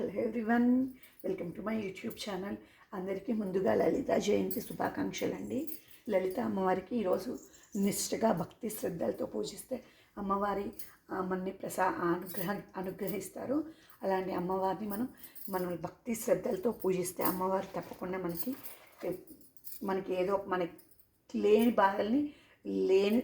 Hello everyone welcome to my YouTube channel. అందరికీ ముందుగా లలిత జయంతి శుభాకాంక్షలు అండి లలిత అమ్మవారికి ఈరోజు నిష్ఠగా భక్తి శ్రద్ధలతో పూజిస్తే అమ్మవారి మనని ప్రసా అనుగ్రహ అనుగ్రహిస్తారు. అలాంటి అమ్మవారిని మనం మనం భక్తి శ్రద్ధలతో పూజిస్తే అమ్మవారు తప్పకుండా మనకి మనకి ఏదో మనకి లేని బాధల్ని లేని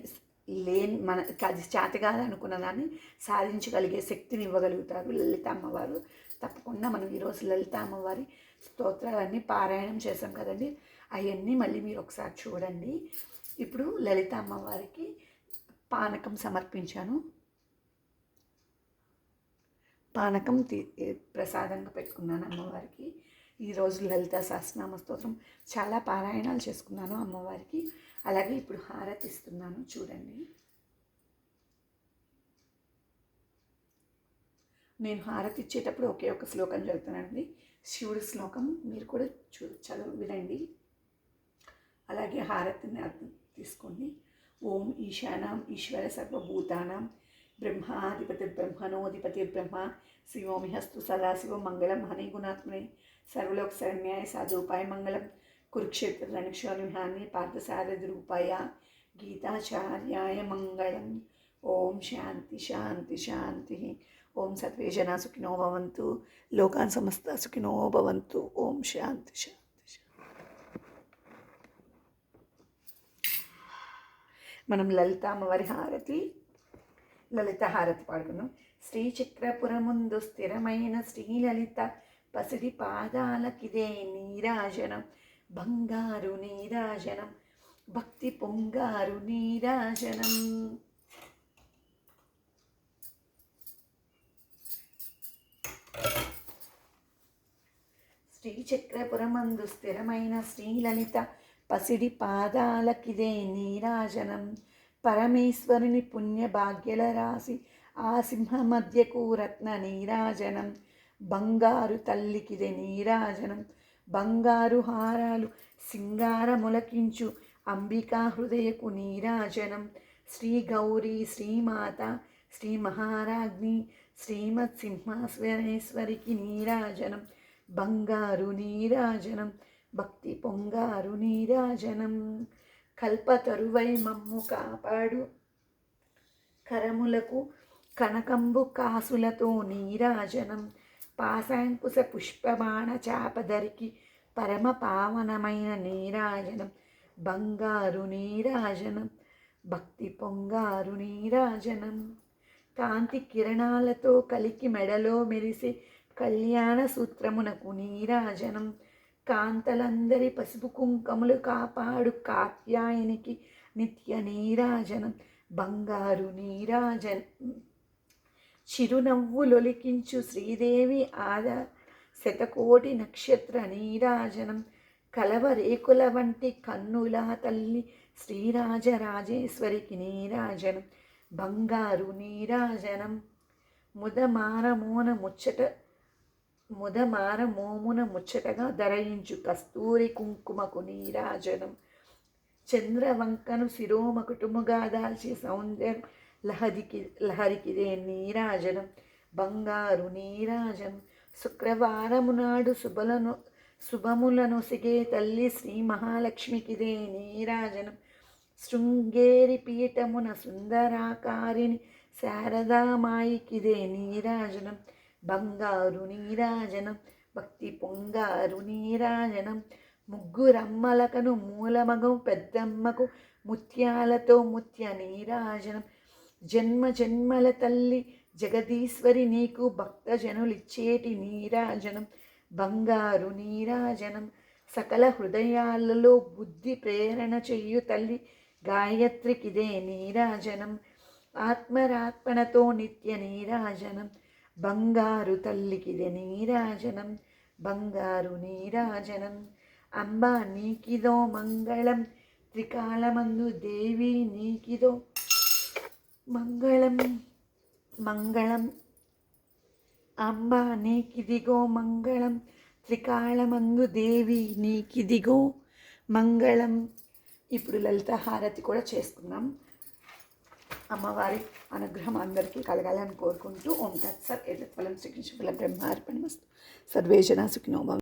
లేని మన అది చేత కాదు అనుకున్న దాన్ని సాధించగలిగే శక్తిని ఇవ్వగలుగుతారు లలిత అమ్మవారు. తప్పకుండా మనం ఈరోజు లలిత అమ్మవారి స్తోత్రాలన్నీ పారాయణం చేసాం కదండి. అవన్నీ మళ్ళీ మీరు ఒకసారి చూడండి. ఇప్పుడు లలిత అమ్మవారికి పానకం సమర్పించాను. పానకం తీ ప్రసాదంగా పెట్టుకున్నాను అమ్మవారికి. ఈరోజు లలిత సహస్రనామ స్తోత్రం. చాలా పారాయణాలు చేసుకున్నాను అమ్మవారికి. అలాగే ఇప్పుడు హారతి ఇస్తున్నాను. చూడండి. నేను హారతి ఇచ్చేటప్పుడు ఒకే ఒక శ్లోకం చదువుతానండి శివుడి శ్లోకం మీరు కూడా చూ చదువు వినండి. అలాగే హారతిని అర్థం తీసుకోండి. ఓం ఈశానాం ఈశ్వర సర్వభూతానాం బ్రహ్మాధిపతి బ్రహ్మణోధిపతి బ్రహ్మ శివోమి హస్తు సదాశివ మంగళం హనిగుణాత్మనే సర్వలోక శరణ్యాయ సాధుపాయ మంగళం కురుక్షేత్ర రణక్షోనిహాన్ని పార్థసారథి రూపాయ గీతాచార్యాయ మంగళం ఓం శాంతి శాంతి శాంతి ఓం సర్వే జనా సుఖినో భవంతు లోకాన్ సమస్త సుఖినో భవంతు ఓం శాంతి శాంతి శాంతి మనం లలిత అమ్మవారి హారతి లలితహారతి పాడుకున్నాం శ్రీచక్రపురముందు స్థిరమైన శ్రీలలిత పసిడి పాదాలకిదే నీరాజనం. బంగారు నీరాజనం భక్తి పొంగారు నీరాజనం. శ్రీచక్రపురమందు స్థిరమైన శ్రీలలిత పసిడి పాదాలకిదే నీరాజనం. పరమేశ్వరుని పుణ్యభాగ్యల రాశి ఆ సింహ మధ్యకు రత్న నీరాజనం. బంగారు తల్లికిదే నీరాజనం. బంగారు హారాలు సింగార మొలకించు అంబికా హృదయకు నీరాజనం. శ్రీ గౌరీ శ్రీమాత శ్రీ మహారాజ్ని శ్రీమత్ సింహాశ్వరేశ్వరికి నీరాజనం. బంగారు నీరాజనం. భక్తి పొంగారు నీరాజనం. కల్పతరువై మమ్ము కాపాడు. కరములకు కనకంబు కాసులతో నీరాజనం. పాశాంకుశ పుష్పబాణ చాపదరికి పరమ పావనమైన నీరాజనం. బంగారు నీరాజనం భక్తి పొంగారు నీరాజనం. కాంతి కిరణాలతో కలికి మెడలో మెరిసి కళ్యాణ సూత్రమునకు నీరాజనం. కాంతలందరి పసుపు కుంకములు కాపాడు కాత్యాయనికి నిత్య నీరాజనం బంగారు నీరాజన్. చిరునవ్వులొలికించు శ్రీదేవి ఆద శతకోటి నక్షత్ర నీరాజనం. కలవరేకుల వంటి కన్నుల తల్లి శ్రీరాజరాజేశ్వరికి నీరాజనం. బంగారు నీరాజనం. ముదమారమోన ముచ్చట ముదమార మోమున ముచ్చటగా ధరయించు కస్తూరి కుంకుమకు నీరాజనం. చంద్రవంకను శిరోమకుటుముగా దాల్చి సౌందర్యం లహరికి లహరికిదే నీరాజనం. బంగారు నీరాజనం. శుక్రవారము నాడు శుభలను శుభములను సిగే తల్లి శ్రీ మహాలక్ష్మికిదే నీరాజనం. శృంగేరి పీఠమున సుందరాకారిణి శారదామాయికిదే నీరాజనం. బంగారు నీరాజనం భక్తి పొంగారు నీరాజనం. ముగ్గురమ్మలకను మూలమగం పెద్దమ్మకు ముత్యాలతో ముత్య నీరాజనం. జన్మ జన్మల తల్లి జగదీశ్వరి నీకు భక్తజనులిచ్చేటి నీరాజనం. బంగారు నీరాజనం సకల హృదయాలలో బుద్ధి ప్రేరణ చెయ్యు తల్లి గాయత్రికిదే నీరాజనం. ఆత్మరాత్మనతో నిత్య నీరాజనం. బంగారు తల్లికిదే నీరాజనం బంగారు నీరాజనం. అంబా నీకిదో మంగళం త్రికాలమందు దేవి నీకిదో మంగళం మంగళం. అంబా నీకిదిగో మంగళం త్రికాళమందు దేవి నీకిదిగో మంగళం. ఇప్పుడు లలిత హారతి కూడా చేసుకున్నాం అమ్మవారి అనుగ్రహం అందరికీ కలగాలని కోరుకుంటూ ఓం తత్సత్ ఎల్లత్వలం శ్రీకృష్ణ బ్రహ్మార్పణమస్తు బ్రహ్మార్పణ జన సుఖినో భవంతు.